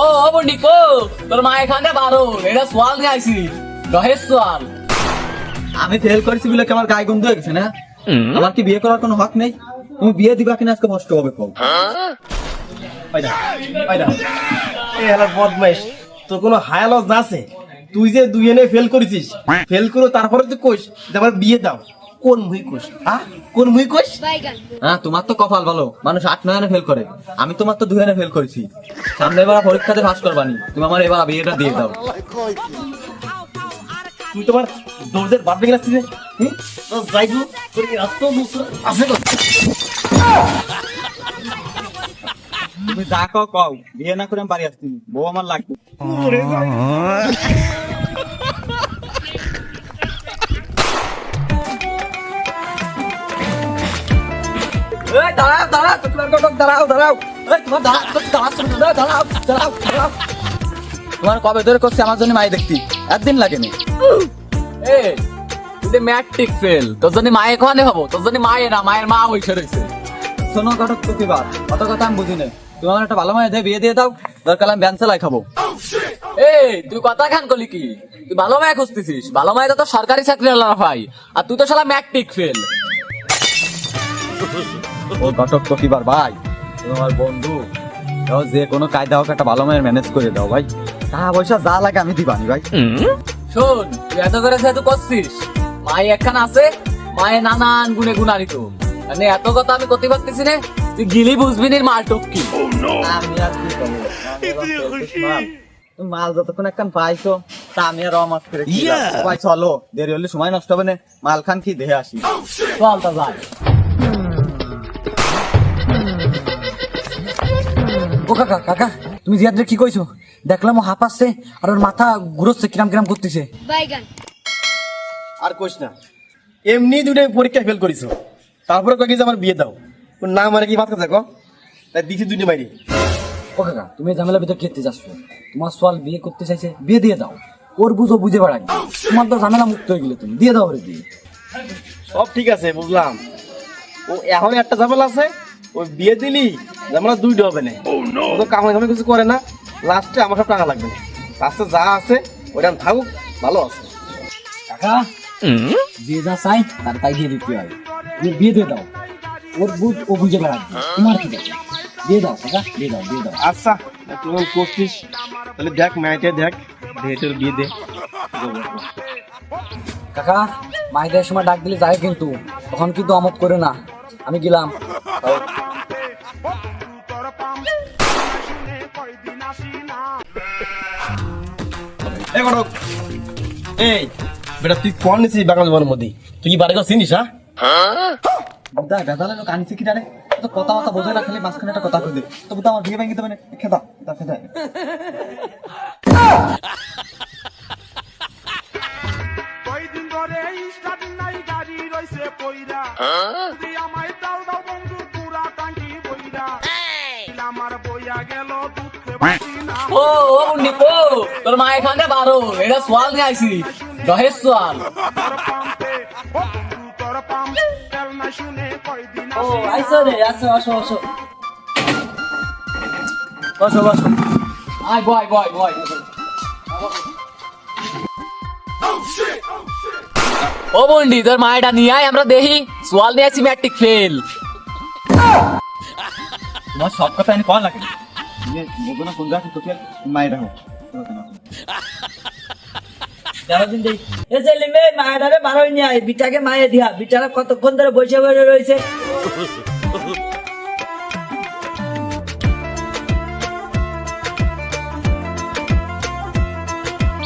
ও ও বন্ডি কো? তোর মা এখানে বারো এটা সোয়াল নিয়ে আইছি। দহেজ সোয়াল। আমি ফেল করেছি বলে আমার গায়ে গন্ধ হয়ে গেছে না? আমার কি বিয়ে করার কোনো হক নেই? তুমি বিয়ে দিবা কিনা আজকে কষ্ট হবে কম না এই হেলার বদমাইশ তোর কোনো হায়ালজ আছে? তুই যে দুই এনে ফেল করেছিস ফেল করে তারপরে তুই কোষ যে আমার বিয়ে দাও। কোন মুই হ্যাঁ? কোন মুই কোষ হ্যাঁ তোমার তো কপাল ভালো। মানুষ আট নয়নে ফেল করে। আমি তোমার তো দুই ফেল করেছি। সামনে এবার পরীক্ষাতে পাস করবানি। তুমি আমার এবার বিয়েটা দিয়ে দাও। তুই তোমার দৌড়ের বাদ ভেঙে আসছিস যাইবু তোর তুমি যা কও। বিয়ে না করে আমি বাড়ি আসছি। বউ আমার লাগবে। দাঁড়াও দাঁড়াও দাঁড়াও দাঁড়াও। তোমার দাঁড়াও দাঁড়াও দাঁড়াও তোমার কবে ধরে করছে আমার জন্য মাই দেখতি? একদিন লাগেনি। এ তুই ম্যাট্রিক ফেল তোর জন্য মায়ে কোয়ানে হব? তোর জন্য মায়ে না মায়ের মা রয়েছে শোনো অত কথা আমি বুঝি না তুমি আমার একটা ভালো মায়ের দিয়ে বিয়ে দিয়ে দাও দরকার আমি ব্যান সেলাই খাব। এই তুই কথা খান করলি কি? তুই ভালো মায়ে খুঁজতেছিস। ভালো মায়ে তো সরকারি চাকরি আল্লাহ ভাই আর তুই তো শালা ম্যাট্রিক ফেল। ও ভাই তুমি আমার বন্ধু। যে কোনো কায়দা হোক একটা ভালো মায়ের ম্যানেজ করে দাও ভাই। টাকা পয়সা যা লাগে আমি দিবানি ভাই। শোন তুই এত করে যেহেতু করছিস মায়ে একখান আছে মায়ে নানান গুণে গুণানিত মানে এত কথা আমি করতে পারতেছি না তুই গিলি বুঝবি নি মাল টপকি। আমি আর কি করব? মাল। যতক্ষণ একখান পাইছো তা আমি আর অমাত করে ভাই চলো দেরি হলে সময় নষ্ট হবে না। মাল খান কি দেহে আসি। চল তা যাই। ও কাকা কাকা তুমি জিয়াদের কি কইছো? দেখলাম ও হাঁপাচ্ছে আর ওর মাথা ঘুরোচ্ছে কিরাম কিরাম করতেছে বাইগান। আর কোষ না এমনি দুটো পরীক্ষা ফেল করিস তারপরে কয়েক আমার বিয়ে দাও। ওর নাম মানে কি ভাত কথা কো? তাই দিছি দুটো মাইরি। ও কাকা তুমি এই ঝামেলার ভিতর খেতে যাচ্ছ। তোমার সোয়াল বিয়ে করতে চাইছে বিয়ে দিয়ে দাও। ওর বুঝো বুঝে বেড়াই তোমার তো ঝামেলা মুক্ত হয়ে গেলে তুমি দিয়ে দাও ওরে বিয়ে। সব ঠিক আছে বুঝলাম। ও এখন একটা ঝামেলা আছে ও বিয়ে দিলি ঝামেলা দুইটা হবে না। ও তো কামাই কিছু করে না। লাস্টে আমার সব টাকা লাগবে না। লাস্টে যা আছে ওইটা থাকুক ভালো আছে। কাকা যে যা চাই তার তাই দিয়ে দিতে হয়। তুমি বিয়ে দিয়ে দাও। ওর বুঝ ও বুঝে বেড়াবে। তোমার কি? দিয়ে দাও কাকা দিয়ে দাও দিয়ে দাও। আচ্ছা তুই যখন করছিস তাহলে দেখ ম্যাটে দেখ। বিয়ে দে। কাকা মাইদের সময় ডাক দিলে যায় কিন্তু। তখন কিন্তু আমত করে না। আমি গেলাম। এই ঘটক এই বেটা তুই কোন নিছিস বাংলা জীবনের মধ্যে? তুই কি বাড়ি চিনিস হ্যাঁ? বুদা গাদালে লোক আনিছে কি ডারে তো কথা কথা বোঝে না খালি মাঝখানে একটা কথা কই দে তো বুদা আমার বিয়ে ভেঙে দেবে না। খেদা তা খেদা। কয়দিন ধরে স্টার্ট নাই গাড়ি রইছে পইরা। ও ও ও, তোর মা এখানে বারো, এটা সোয়াল নিয়ে আইছি দহেজ সোয়াল। ও আসি। আইসো রে আসো আসো। আসো বন্ডি তোর মায়েটা নিয়ে আয়, আমরা দেখি, সোয়াল নিয়ে আছি ম্যাট্রিক ফেল। তোমার সব কথা আমি কল লাগে বোঝো না কোন জায়গা তোকে মায়েরারে বারোই নিয়ে আয় বিটাকে মায়ে দিয়া বিটারা কতক্ষণ ধরে বসে বসে রয়েছে?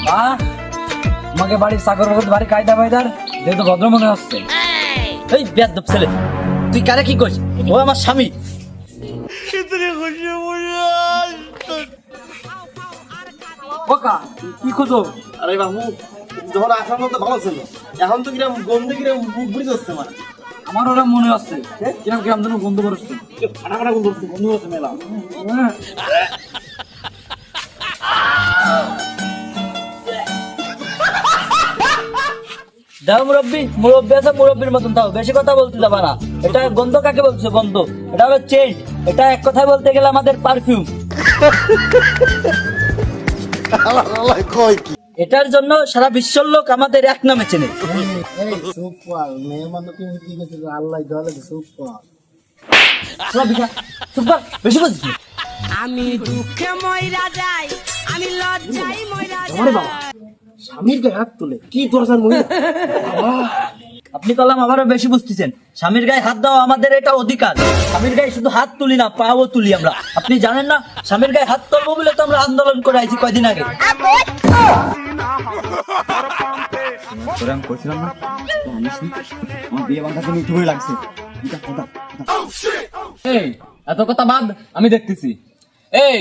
মা তোমাকে বাড়ির সাগর বাকর বাড়ি কায়দা বায়দার দেখো ভদ্র মনে হচ্ছে। এই বেদ ছেলে তুই কারে কি কইস ও আমার স্বামী। ওকা কি খোঁজো? আরে বাবু যখন আসার মতো ভালো ছিল এখন তো কিরম গন্ধে কিরম বুক বুড়ি যাচ্ছে আমার আমার ওরা মনে হচ্ছে কিরম কিরম যেন গন্ধ বেরোচ্ছে ফাটা ফাটা গন্ধ হচ্ছে গন্ধ হচ্ছে মেলা। দেখো মুরব্বী মুরব্বী আছে মুরব্বীর মতন তাও বেশি কথা বলতে যাবা না। এটা গন্ধ কাকে বলছে গন্ধ? এটা হলো চেন্ট এটা এক কথায় বলতে গেলে আমাদের পারফিউম। এটার জন্য সারা বিশ্বের লোক আমাদের এক নামে চেনে। আমি দুঃখে ময়রা যাই আমি লজ্জাই ময়রা বাবা স্বামীর হাত তুলে কি দরজার মহিলা আপনি কলাম আবারও বেশি বুঝতেছেন। স্বামীর গায়ে হাত দেওয়া আমাদের এটা অধিকার। স্বামীর গায়ে শুধু হাত তুলি না পাও তুলি আমরা। আপনি জানেন না স্বামীর গায়ে হাত তুলবো বলে তো আমরা আন্দোলন করে আইছি কয়দিন আগে। করছিলাম না তো আমার বিয়ে বাঁধাতে মিঠুই লাগছে। এই এত কথা বাদ আমি দেখতেছি। এই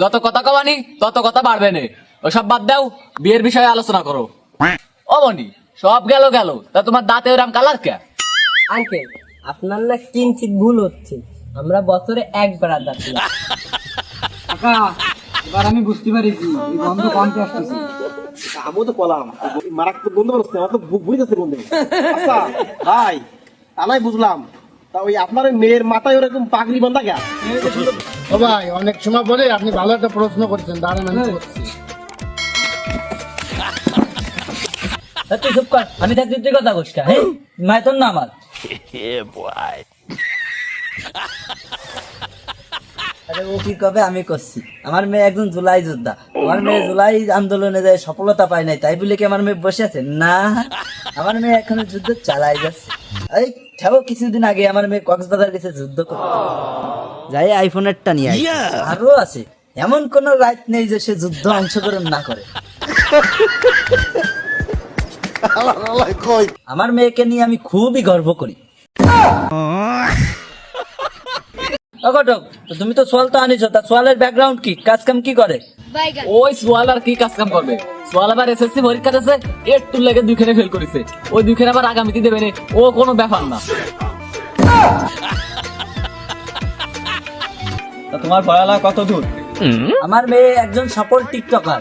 যত কথা কবানি তত কথা বাড়বে না। ওসব বাদ দাও বিয়ের বিষয়ে আলোচনা করো। ও মনি সব গেল গেল। তা তোমার দাঁতে ওরাম কালার কে? আঙ্কেল আপনার না কিঞ্চিত ভুল হচ্ছে। আমরা বছরে একবার কাকা এবার আমি বুঝতে পারিছি এই গন্ধ কমতে আসতেছে? আমিও তো কলাম। মারাত্মক গন্ধ বেরোচ্ছে আমার তো বুঝতেছে গন্ধে। আচ্ছা ভাই আমি বুঝলাম। তা ওই আপনার ওই মেয়ের মাথায় ওরকম পাগড়ি বান্ধা গা ও ভাই অনেক সময় পরে আপনি ভালো একটা প্রশ্ন করছেন দাঁড়ান আমি করছি। তুই চুপ কর। আমি থাকতে তুই কথা হ্যাঁ? মায় তোর না আমার আরে ও কি কবে আমি করছি? আমার মেয়ে একজন জুলাই যোদ্ধা। আমার মেয়ে জুলাই আন্দোলনে যায় সফলতা পায় নাই তাই বলে কি আমার মেয়ে বসে আছে? না। আমার মেয়ে এখন যুদ্ধ চালাই যাচ্ছে। এই ঠেও কিছুদিন আগে আমার মেয়ে কক্সবাজার গেছে যুদ্ধ করতে। যাই আইফোনেরটা নিয়ে আরও আছে। এমন কোন রাইট নেই যে সে যুদ্ধ অংশগ্রহণ না করে। আমার মেয়েকে নিয়ে আমি খুবই গর্ব করি। ঘটক, তুমি তো সোয়াল তো আনিছো তা সোয়ালের ব্যাকগ্রাউন্ড কি? কাজ কাম কি করে? ওই সোয়াল আর কি কাজ কাম করবে? সোয়াল আবার এসএসসি পরীক্ষা দিয়েছে একটু লেগে দুইখানে ফেল করেছে। ওই দুইখানে আবার আগামীতে দেবে ও কোনো ব্যাপার না। তোমার পড়ালা কত দূর? আমার মেয়ে একজন সফল টিকটকার।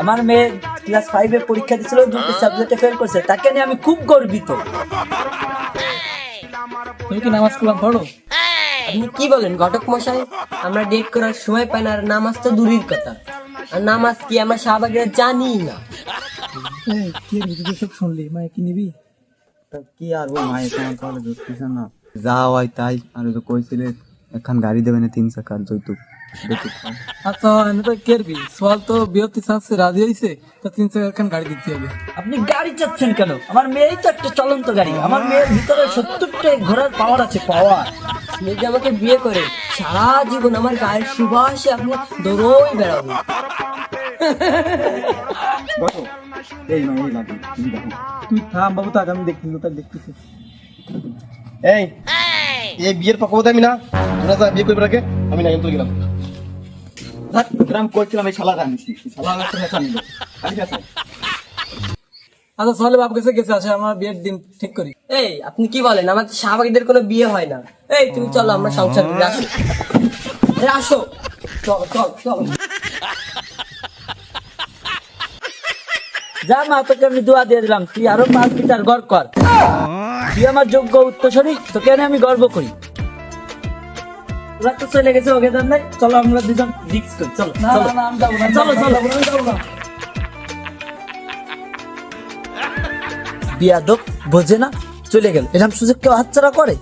আমার মেয়ে ক্লাস ফাইভে পরীক্ষা দিয়েছিল দুটি সাবজেক্টে ফেল করছে। তাকে নিয়ে আমি খুব গর্বিত। তুমি কি নামাজ কালাম পড়ো? আপনি কি বলেন ঘটক মশাই? আমরা ডেট করার সময় পাই না আর নামাজ তো দূরের কথা। আর নামাজ কি আমরা শাহবাগের জানি না। কি ভিডিও সব শুনলি? মা কি নিবি? কি আর ও মায়ের তোমার তাহলে ধরতেছে না। যা হয় তাই। আর যে কইছিলে এখন গাড়ি দেবে না তিন চাকার যৌতুক। আচ্ছা এনে তো কেরবি সোয়াল তো চাচ্ছে রাজি হইছে তা তিন চাকা খান গাড়ি দিতে হবে। আপনি গাড়ি চাচ্ছেন কেন? আমার মেয়েই তো একটা চলন্ত গাড়ি। আমার মেয়ের ভিতরে সত্তরটা ঘোড়ার পাওয়ার আছে পাওয়ার আপনি যে আমাকে বিয়ে করে সারা জীবন আমার গায়ের সুবাসে আপনি দৌড়ই বেড়াবো বসো। এই এই লাগে তুমি দেখো। তুই থাম বাবু তাকে আমি দেখতেছি তাকে দেখতেছি। এই এই বিয়ের পক্ষবতে আমি না তোরা যা বিয়ে করবে রাখে আমি না কিন্তু গেলাম। গ্রাম করছিলাম এই শালা আনিছি শালা আমার নিল ঠিক আছে আচ্ছা বাপ কাছে গেছে আসে আমার বিয়ের দিন ঠিক করি। এই আপনি কি বলেন? আমাদের শাহবাগীদের কোনো বিয়ে হয় না। এই তুমি চলো আমরা সংসার করি। আসো। আসো। চল চল চল। যা মা তোকে আমি দোয়া দিয়ে দিলাম। তুই আরও পাঁচ মিটার গড় কর। তুই আমার যোগ্য উত্তরসরি তোকে আমি গর্ব করি। ওরা তো চলে গেছে ওকে নাই। চলো আমরা দুজন রিক্স করি চলো চলো। না, না আমি যাব না চলো, বিয়াদব বোঝে না চলে গেল। এরকম সুযোগ কেউ হাতছাড়া করে?